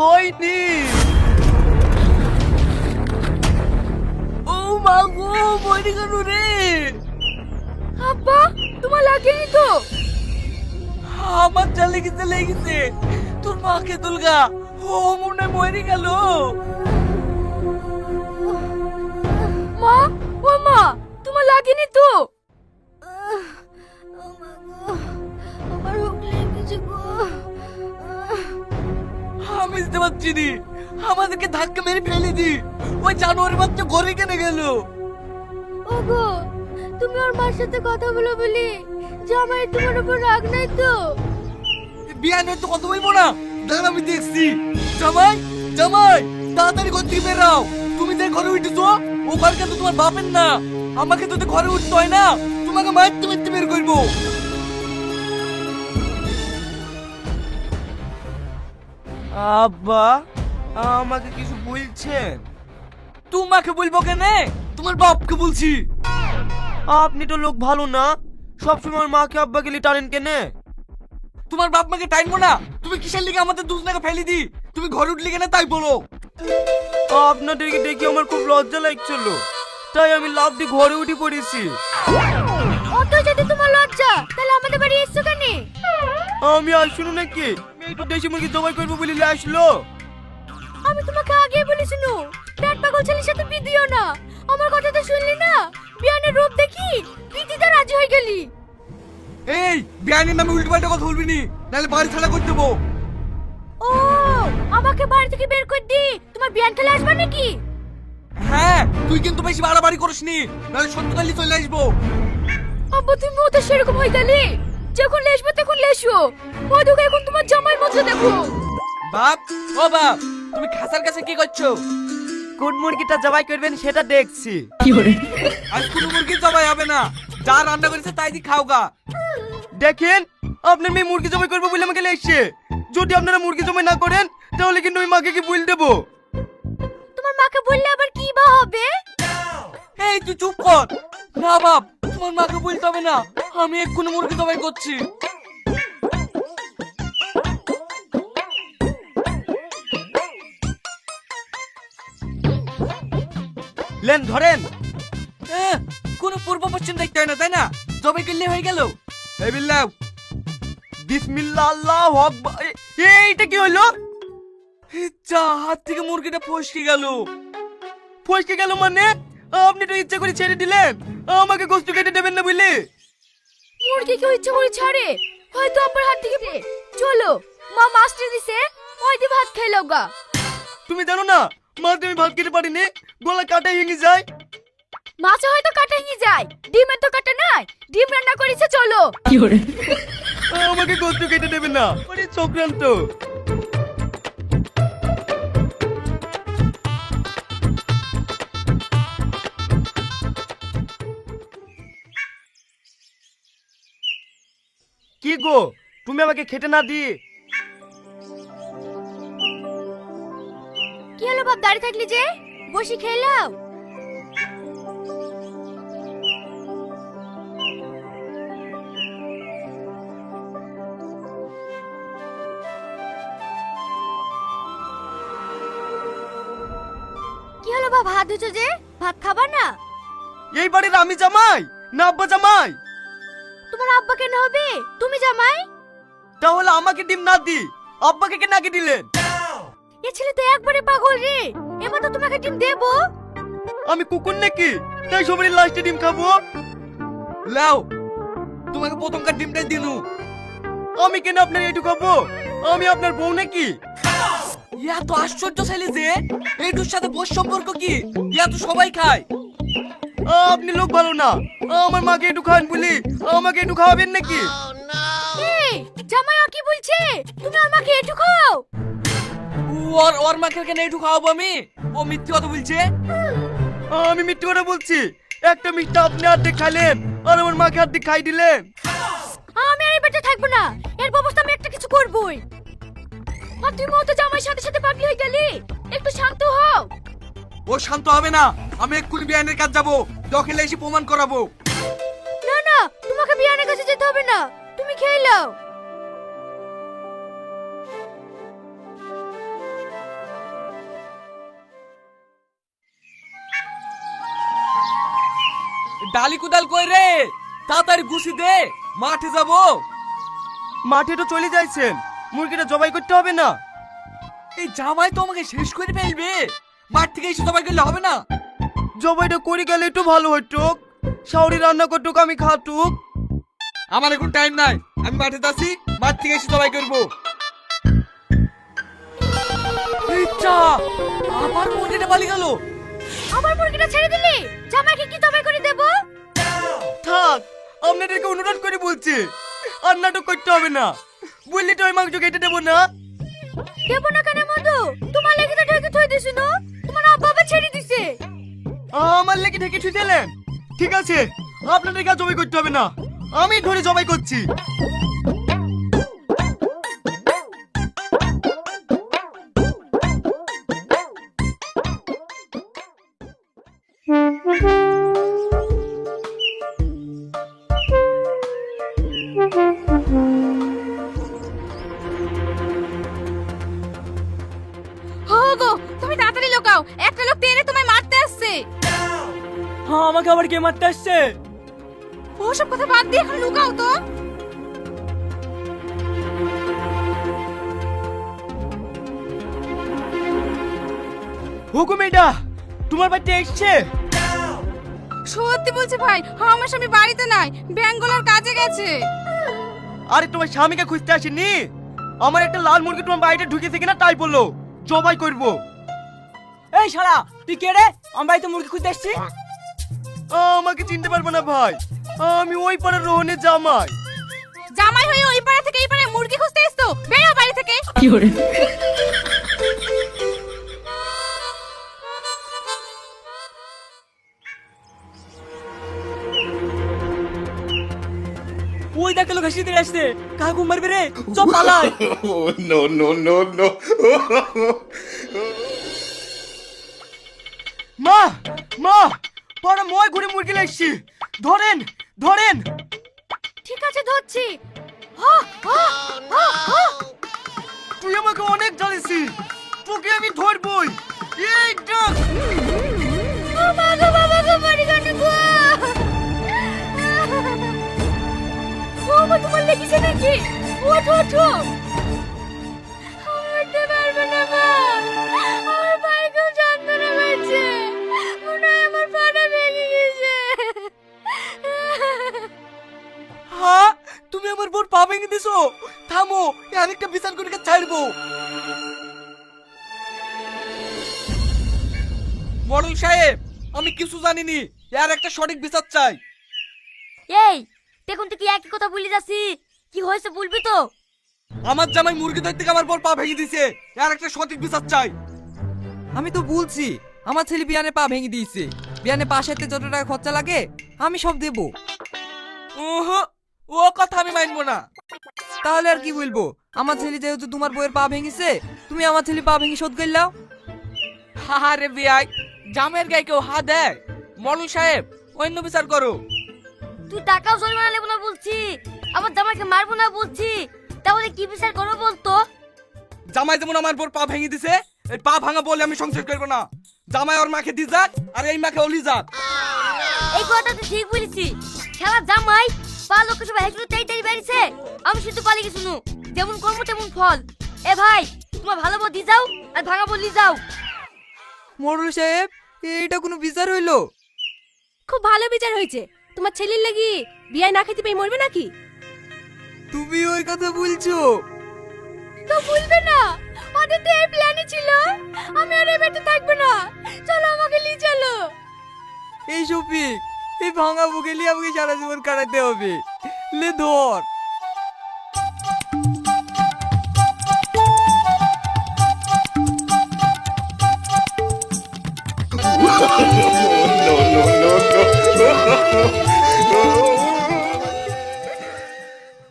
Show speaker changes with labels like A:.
A: হয়নি। ও মা গো মরে গেল রে?
B: আব্বা তোমার লাগেনি তো?
A: আমার যা লেগেছে লেগেছে। তোর মাকে দুর্গা ও মনে মরে গেল।
B: মা ও মা তোমার লাগেনি তো? আমার হুক লেগেছে গো।
A: বুঝতে পারছি নি। আমাদেরকে ধাক্কা মেরে ফেলে দি। ওই বাচ্চা ঘরে কেনে গেল?
B: ওগো তুমি ওর মার সাথে কথা বলো বলি। জামাই তোমার উপর রাগ নাই তো?
A: বিয়ানে তো কথা বলব না। দাঁড়া আমি দেখছি। জামাই জামাই তাড়াতাড়ি ঘর থেকে বেরাও তুমি যে ঘরে উঠেছো ও ঘরকে তো তোমার বাপের না। আমাকে তো তো ঘরে উঠতে হয় না। তোমাকে মারতে মারতে বের করব। আব্বা আমাকে কিছু বলছেন? তোমাকে বলব কেনে? তোমার বাপকে বলছি। আপনি তো লোক ভালো না সবসময় মাকে আব্বাকে লি টানেন কেনে? তোমার বাপ মাকে টাইমবো না তুমি কিসের লিগে আমাদের দুজনাকে ফেলে দি? তুমি ঘরে উঠলি কেন তাই বলো। আপনাদেরকে দেখে আমার খুব লজ্জা লাগছিল তাই আমি লাভ দিয়ে ঘরে উঠে পড়েছি।
B: অত যদি তোমার লজ্জা তাহলে আমাদের বাড়ি এসছো কেন?
A: আমি আসুন নাকি তো দেশি মুরগি জবাই করব বলে আসলো।
B: আমি তোমাকে আগে বলেছিনু পেট পাগল ছেলের সাথে বিয়ে দিও না। আমার কথা তো শুনলি না? বিয়ানের রূপ দেখি বিদিতে রাজি হয়ে গেলি।
A: এই বিয়ানের নামে উল্টো পাল্টা কথা বলবি নি নাহলে বাড়ি ছাড়া করে দেবো।
B: ও আমাকে বাড়ি থেকে বের করে দি তোমার বিয়ান খেলে আসবে নাকি?
A: হ্যাঁ তুই কিন্তু বেশি বাড়াবাড়ি করিস নি নাহলে সত্যকালি চলে আসব।
B: আব্বু তুমি তো সেরকম হয়ে গেলি? যখন লেসবে তখন লেসো। মধুকে এখন তোমার জামাই মতো দেখো।
A: বাপ ও বাপ তুমি খাসার কাছে কি করছ? কোন মুরগিটা জবাই করবেন সেটা দেখছি। আজ কোনো মুরগি জবাই হবে না। যা রান্না করেছে তাই দি খাওগা দেখেন আপনার মেয়ে মুরগি জবাই করব বলে আমাকে লেগছে। যদি আপনারা মুরগি জবাই না করেন তাহলে কিন্তু ওই মাকে কি বল দেবো?
B: তোমার মাকে বললে আবার কি বা হবে?
A: এই তুই চুপ কর। না বাপ তোমার মাকে বলতে হবে না। আমি এক্ষুনি মুরগি জবাই করছি। লেন ধরেন। কোনো পূর্ব পশ্চিম দেখতে হয় না তাই না? জবাই করলে হয়ে গেল। এই বিল্লাহ। বিসমিল্লাহ আল্লাহ আকবার। এইটা কি হলো যা হাত থেকে মুরগিটা ফসকে গেল। ফসকে গেল মানে? আপনি তো ইচ্ছা করে ছেড়ে দিলেন। আমাকে গোস্ত কেটে দেবেন না বুঝলি?
B: মুরগি কেউ ইচ্ছে করে ছাড়ে? হয়তো আপনার হাত থেকে চলো মা মাস্টার দিছে। ওই দিয়ে ভাত খেয়ে গা।
A: তুমি জানো না মা তুমি ভাত খেতে পারিনি। গলা কাটা ভেঙে যায়।
B: মাছে হয়তো কাটা নিয়ে যায়। ডিমের তো কাটা নাই। ডিম রান্না করেছে চলো।
A: আমাকে গোস্ত কেটে দেবেন না। ওরে চক্রান্ত গো তুমি আমাকে খেতে না দিয়ে।
B: কি হলো বাপ দাঁড়িয়ে থাকলি যে? বসে খেলাও কি হলো বাপ হাত ধুছো যে? ভাত খাবা না?
A: এই বাড়ির আমি জামাই না আব্বা জামাই।
B: তোমার আব্বা কেন হবে? তুমি জামাই?
A: তাহলে আমাকে ডিম না দি। আব্বাকে কে নাকি দিলেন?
B: এ ছেলে তো একবারে পাগল রে। এবার তো তোমাকে ডিম দেবো।
A: আমি কুকুর নাকি? তাই সবারই লাস্টে ডিম খাব। লাও তোমাকে প্রথমকার ডিমটাই দিনু। আমি কেন আপনার এইটু খাব? আমি আপনার বউ নাকি? ইয়া তো আশ্চর্য ছেলে যে এইটুর সাথে বোস সম্পর্ক কি? ইয়া তো সবাই খায়। আপনি লোক ভালো না। আমার মাকে একটু খান বলি। আমাকে একটু খাওয়াবেন নাকি?
B: এই জামাই কি বলছে? তুমি আমাকে একটু খাও
A: ওর ওর মাকে কেন একটু খাওয়াবো আমি? ও মিথ্যে কথা বলছে? আমি মিথ্যে কথা বলছি। একটা মিষ্টি আপনি অর্ধেক খাইলেন আর আমার মাকে অর্ধেক খাই দিলেন।
B: আমি আর এই বাড়িতে থাকব না। এর ব্যবস্থা আমি একটা কিছু করবই। আর তুই মতো জামাই সাথে সাথে পাগলি হয়ে গেলি। একটু শান্ত হও।
A: ও শান্ত হবে না। আমি এক্ষুনি বিয়ানের কাছে যাব। দখলে এসে প্রমাণ করাবো।
B: না না তোমাকে বিয়ানের কাছে যেতে হবে না। তুমি খেয়ে নাও।
C: ডালি কুদাল কই রে? তাড়াতাড়ি গুছি দে। মাঠে যাব।
A: মাঠে তো চলে যাইছেন। মুরগিটা জবাই করতে হবে না।
C: এই জামাই তো আমাকে শেষ করে ফেলবে। মাঠ থেকে এসে সবাই গেলে হবে না?
A: জবাইটা করে গেলে একটু ভালো হইতো। শাওরি রান্না করতুক আমি খাতুক
C: আমার এখন টাইম নাই। আমি মাঠে যাচ্ছি মাঠ থেকে এসে সবাই করব। ইচ্ছা! আবার মুরগিটা পালি গেল।
B: আমার মুরগিটা ছেড়ে দিলি? জামাইকে কি তবে করে দেব?
A: থাক আপনাদেরকে অনুরোধ করে বলছি আর নাটক করতে হবে না। বললি তো ওই মাংস কেটে দেবো না।
B: দেব না কেন মধু? তোমার লেগে তো ঢেকে থই দিছি, না? তোমার আব্বা ছেড়ে দিছে।
A: আমার লেগে ঢেকে থই দিলেন? ঠিক আছে, আপনাদের কাজ জমি করতে হবে না। আমি ধরে জবাই করছি। আমাকে আবার কে মারতে আসছে?
B: ওসব কথা বাদ দিয়ে এখন লুকাও তো।
A: হুকুম এটা তোমার বাড়িতে এসছে?
B: সত্যি বলছি ভাই আমার স্বামী বাড়িতে নাই ব্যাঙ্গালোর কাজে গেছে।
A: আরে তোমার স্বামীকে খুঁজতে আসেনি আমার একটা লাল মুরগি তোমার বাড়িতে ঢুকেছে কিনা তাই বলল। জবাই করব। এই শালা তুই কে রে? আমার বাড়িতে মুরগি খুঁজতে আসছি আমাকে চিনতে পারব না ভাই। আমি ওই পাড়ার রোহনের জামাই।
B: জামাই হয়ে ওই পাড়া থেকে এই পাড়ায় মুরগি খুঁজতে এসতো বেরো বাড়ি থেকে।
A: ওই দেখতে লোক হাসিতে আসছে। কাকু মারবে রে? চপ পালাই।
D: Oh, no, no, no,
A: মই ঘুরে মুরগি লাগছি। ধরেন ধরেন।
B: ঠিক আছে ধরছি। হা, হা, হা, হা।
A: তুই আমাকে অনেক জ্বালিসি তোকে আমি ধরবই। এই ডাক।
B: তোমার লেগেছে নাকি? ওঠো ওঠো। ভেঙে
C: দিছো? থামো আরেকটা বিচার করে ছাড়বো। মডেল সাহেব আমি কিছু জানিনি এর একটা সঠিক বিচার চাই।
B: এই দেখুন তুই কি একই কথা বলি যাচ্ছি। কি হয়েছে বলবি তো?
C: আমার জামাই মুরগি ধরতে গিয়ে আমার বর পা ভেঙে দিছে এর একটা সঠিক বিচার চাই।
E: আমি তো বলছি আমার ছেলে বিয়ানে পা ভেঙে দিয়েছে। বিয়ানে পা সারতে যত টাকা খরচা লাগে আমি সব দেব।
C: ওহো, ও কথা আমি মানবো না।
E: তাহলে আর কি বলব? আমার ছেলে যেহেতু তোমার বউয়ের পা ভেঙেছে তুমি আমার ছেলে পা ভেঙে শোধ করলাও
C: হা রে বিয়াই জামের গায়ে কেউ হা দেয়? মডেল সাহেব অন্য বিচার করো।
B: তুই টাকাও জরিমানা নেব না বলছি আমার জামাইকে মারবো না বলছি তাহলে কি বিচার করব বলতো?
C: জামাই যেমন আমার বোর পা ভেঙে দিছে এই পা ভাঙা বলে আমি সংসার করব না। জামাই ওর মাকে দি যাক আর এই মাকে অলি যাক
B: এই কথাটা তুই ঠিক বলেছি খেলা জামাই পা লোক সবাই হেঁটে তাই তাই বেরিয়েছে আমি শুধু পালি গেছি নু যেমন কর্ম তেমন ফল। এ ভাই তোমার ভালো বদি যাও আর ভাঙা বললি যাও।
E: মরুল সাহেব এইটা কোনো বিচার হইল?
B: খুব ভালো বিচার হয়েছে। তোমার ছেলের লাগি বিয়ায় না খেতে পেয়ে মরবে নাকি?
E: তুমি ওই কথা বলছো?
B: তো বলবে না। ওদের তো এই প্ল্যানই ছিল। আমি আর এই বাড়িতে থাকব না। চলো আমাকে নিয়ে চলো।
E: এই শফিক এই ভাঙা বুকে নিয়ে আমাকে সারা জীবন কাটাতে হবে। লে ধর।